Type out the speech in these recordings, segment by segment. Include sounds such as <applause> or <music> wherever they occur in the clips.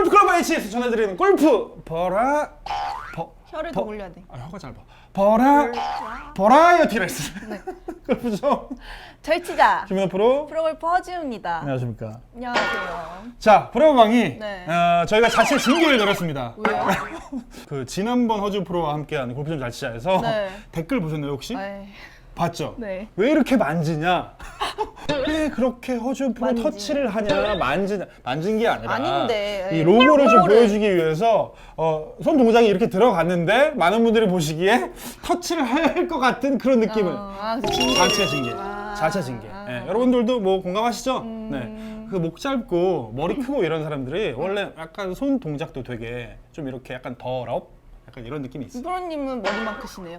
골프클럽 H에서 전해드리는 골프 버라 버, 혀를 버- 더 올려야 돼. 아 혀가 짧아 버라 버라이어티 레슨 네. <laughs> 골프죠 잘 치자. 김민호 프로 프로골프 허지우입니다. 안녕하십니까 안녕하세요. 자 프로방이 네. 어, 저희가 자체 징계를 걸었습니다 왜요? <laughs> 그 지난번 허주 프로와 함께한 골프 좀 잘 치자에서 네. 댓글 보셨나요 혹시 에이, 봤죠 네. 왜 이렇게 만지냐 왜 그렇게 허주 프로 만지. 터치를 하냐 만지냐 만진 게 아니라 아닌데. 이 로고를 좀 로고를. 보여주기 위해서 어, 손 동작이 이렇게 들어갔는데 많은 분들이 보시기에 터치를 할 것 같은 그런 느낌을 어, 아, 그 징계. 자체 징계 아, 자체 징계 아. 예, 여러분들도 뭐 공감하시죠? 음. 네. 그 목 짧고 머리 크고 이런 사람들이 원래 약간 손 동작도 되게 좀 이렇게 약간 더럽 약간 이런 느낌이 있어. 프로님은 머리만 크시네요.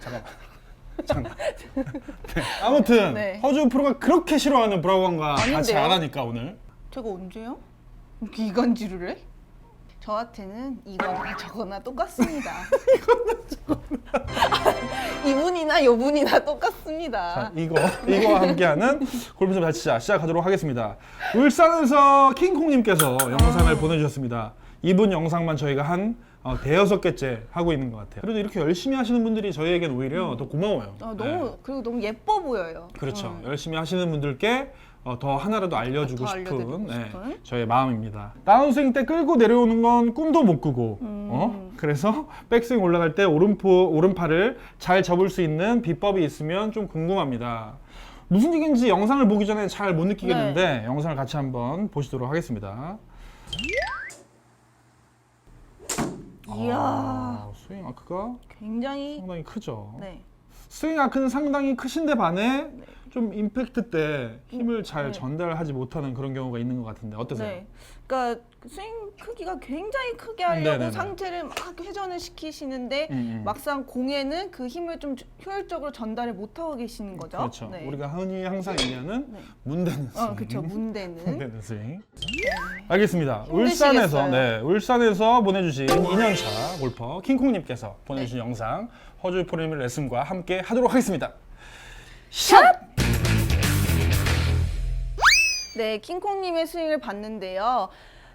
잠깐만. 잠깐. <laughs> 네, 아무튼 네. 허주 프로가 그렇게 싫어하는 브라우건과 같이 아닌데요? 안 하니까 오늘 제가 언제요? 이렇게 이간질을 해? 저한테는 이거나 저거나 똑같습니다. <laughs> 이분이나 요분이나 똑같습니다. 자, 이거 이거와 함께하는 골프 좀 다치자 시작하도록 하겠습니다. 울산에서 킹콩님께서 영상을 보내주셨습니다. 이분 영상만 저희가 한 어, 대여섯 개째 하고 있는 것 같아요. 그래도 이렇게 열심히 하시는 분들이 저희에겐 오히려 더 고마워요. 아, 네. 너무 그리고 너무 예뻐 보여요. 그렇죠. 음. 열심히 하시는 분들께 어, 더 하나라도 알려주고 더 싶은, 알려드리고 네, 싶은. 저의 마음입니다. 다운스윙 때 끌고 내려오는 건 꿈도 못 꾸고, 음. 어? 그래서 <laughs> 백스윙 올라갈 때 오른포, 오른팔을 잘 접을 수 있는 비법이 있으면 좀 궁금합니다. 무슨 얘기인지 영상을 보기 전에 잘 못 느끼겠는데 영상을 같이 한번 보시도록 하겠습니다. 이야 아, 스윙 아크가 굉장히 상당히 크죠. 네. 스윙 아크는 상당히 크신데 반해 좀 임팩트 때 힘을 잘 네. 전달하지 못하는 그런 경우가 있는 것 같은데 어떠세요? 네. 그러니까 그 스윙 크기가 굉장히 크게 하려고 네네네. 상체를 막 회전을 시키시는데 음, 음. 막상 공에는 그 힘을 좀 효율적으로 전달을 못 하고 계시는 거죠. 그렇죠. 네. 우리가 흔히 항상 얘기하는 네. 문대는 스윙. 어, 그렇죠. 문대는 <laughs> 문대는 스윙. 알겠습니다. 힘드시겠어요. 울산에서 네, 울산에서 보내주신 2년차 골퍼 킹콩님께서 보내주신 네. 영상 허주 프로님의 레슨과 함께 하도록 하겠습니다. 샷! 네, 킹콩님의 스윙을 봤는데요.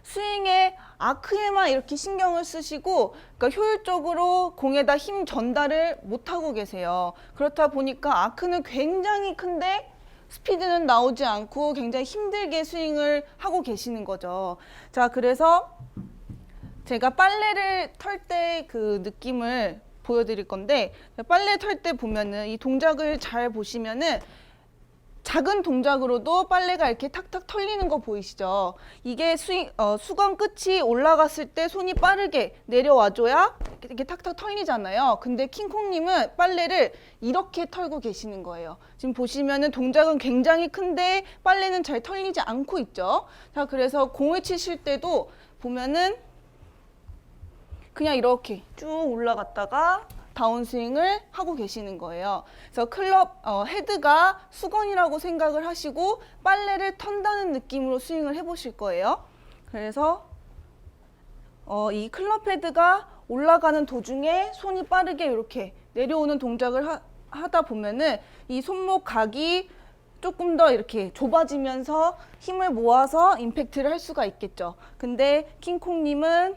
스윙에 아크에만 이렇게 신경을 쓰시고 그러니까 효율적으로 공에다 힘 전달을 못 하고 계세요. 그렇다 보니까 아크는 굉장히 큰데 스피드는 나오지 않고 굉장히 힘들게 스윙을 하고 계시는 거죠. 자, 그래서 제가 빨래를 털 때 그 느낌을 보여드릴 건데 빨래 털 때 보면은 이 동작을 잘 보시면은 작은 동작으로도 빨래가 이렇게 탁탁 털리는 거 보이시죠? 이게 스윙, 어, 수건 끝이 올라갔을 때 손이 빠르게 내려와줘야 이렇게, 이렇게 탁탁 털리잖아요. 근데 킹콩님은 빨래를 이렇게 털고 계시는 거예요. 지금 보시면은 동작은 굉장히 큰데 빨래는 잘 털리지 않고 있죠. 자, 그래서 공을 치실 때도 보면은 그냥 이렇게 쭉 올라갔다가 다운스윙을 하고 계시는 거예요. 그래서 클럽 어, 헤드가 수건이라고 생각을 하시고 빨래를 턴다는 느낌으로 스윙을 해보실 거예요. 그래서 어, 이 클럽 헤드가 올라가는 도중에 손이 빠르게 이렇게 내려오는 동작을 하, 하다 보면은 이 손목 각이 조금 더 이렇게 좁아지면서 힘을 모아서 임팩트를 할 수가 있겠죠. 근데 킹콩님은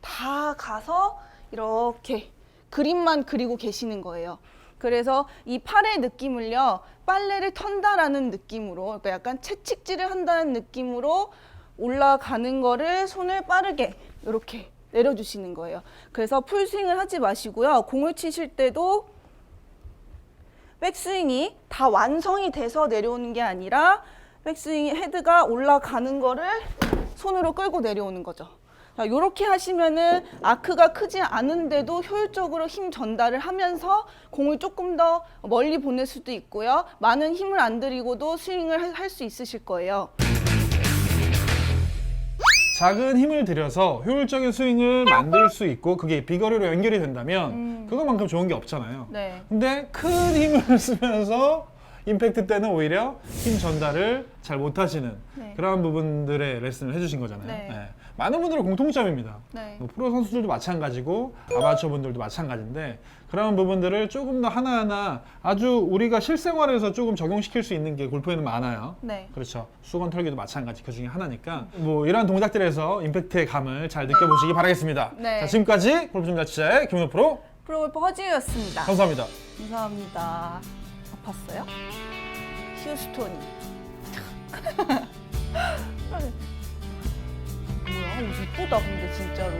다 가서 이렇게 그림만 그리고 계시는 거예요. 그래서 이 팔의 느낌을요, 빨래를 턴다라는 느낌으로, 그러니까 약간 채찍질을 한다는 느낌으로 올라가는 거를 손을 빠르게 이렇게 내려주시는 거예요. 그래서 풀스윙을 하지 마시고요. 공을 치실 때도 백스윙이 다 완성이 돼서 내려오는 게 아니라 백스윙 헤드가 올라가는 거를 손으로 끌고 내려오는 거죠. 자, 이렇게 하시면은 아크가 크지 않은데도 효율적으로 힘 전달을 하면서 공을 조금 더 멀리 보낼 수도 있고요. 많은 힘을 안 들이고도 스윙을 할 수 있으실 거예요. 작은 힘을 들여서 효율적인 스윙을 만들 수 있고 그게 비거리로 연결이 된다면 그것만큼 좋은 게 없잖아요. 네. 근데 큰 힘을 <laughs> 쓰면서 임팩트 때는 오히려 힘 전달을 잘 못하시는 네. 그러한 부분들의 레슨을 해주신 거잖아요. 네. 네. 많은 분들의 공통점입니다. 네. 뭐 프로 선수들도 마찬가지고 아마추어 분들도 마찬가지인데 그런 부분들을 조금 더 하나하나 아주 우리가 실생활에서 조금 적용시킬 수 있는 게 골프에는 많아요. 네. 그렇죠. 수건 털기도 마찬가지 그 중에 하나니까 뭐 이런 동작들에서 임팩트의 감을 잘 느껴보시기 바라겠습니다. 네. 자 지금까지 골프 좀 자치자의 김은호 프로 프로골퍼 허지우였습니다. 감사합니다. 감사합니다. 아팠어요? 휴스톤이. <laughs> 뭐야? 어, 이쁘다 근데 진짜로.